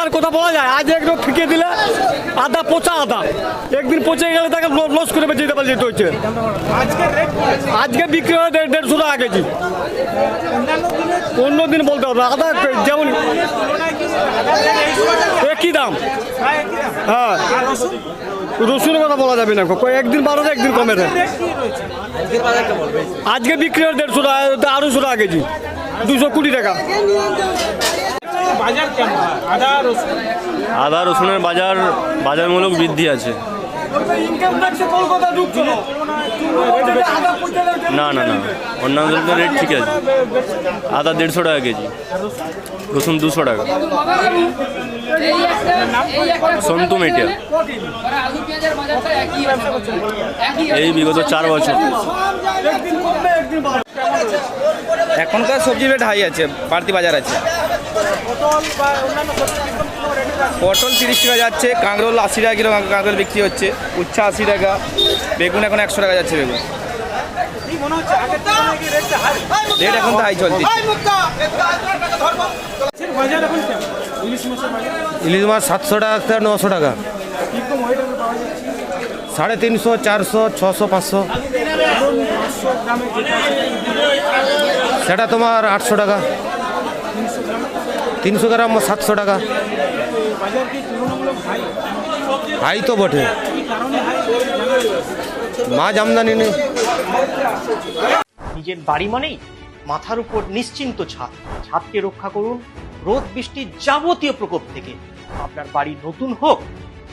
আদার কথা বলা যায়। আজ একদম ফিকে দিলে আদা, পচা আদা। একদিন পচে গেলে তাকে লস করে বেঁচে পারে যেতে হচ্ছে আজকে বিক্রি হয় দেড়- দেড়শো টাকা কেজি। অন্য দিন বলতে হবে। আদা যেমন একই দাম। হ্যাঁ। রসুনের কথা বলা যাবে না। একদিন বারো একদিন কমে দেয়। আজকে বিক্রি হয় দেড়শো টাকা আড়াইশো টাকা কেজি। দুশো কুড়ি টাকা। বাজার কেমন? আদা রসুন? আদা রসুনের বাজার বাজারমূলক বৃদ্ধি আছে। না না না অন্যান্য তো রেট ঠিক আছে। আদা দেড়শো টাকা কেজি রসুন দুশো টাকা। সন্তু মেটিয়া। এই বিগত চার বছর। এখনকার সবজি রেট হাই আছে বাড়তি বাজার আছে। পটল তিরিশ টাকা যাচ্ছে, কাঁকরোল আশি টাকা কিলো, কাঁকরোল বিক্রি হচ্ছে। উচ্ছা আশি টাকা, বেগুন এখন একশো টাকা যাচ্ছে বেগুন। রেট এখন তো হাই চলছে। ইলিশ মাছ সাতশো টাকা থেকে নশো টাকা। সাড়ে তিনশো, চারশো, ছশো, পাঁচশো। সেটা তোমার আটশো টাকা। তিনশো গ্রাম সাতশো টাকা। হাই তো বটে। মাছ আমদানি নেই। নিজের বাড়ি মানেই মাথার উপর নিশ্চিন্ত ছাদ। ছাদকে রক্ষা করুন রোদ বৃষ্টির যাবতীয় প্রকোপ থেকে। আপনার বাড়ি নতুন হোক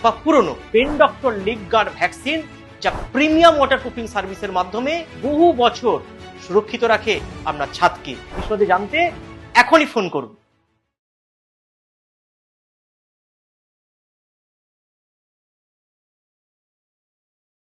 বা পুরনো, pen doctor leak guard vaccine যা প্রিমিয়াম ওয়াটার ওয়াটারপ্রুফিং সার্ভিসের মাধ্যমে বহু বছর সুরক্ষিত রাখে আপনার ছাদকে। বিশদে জানতে এখনই ফোন করুন।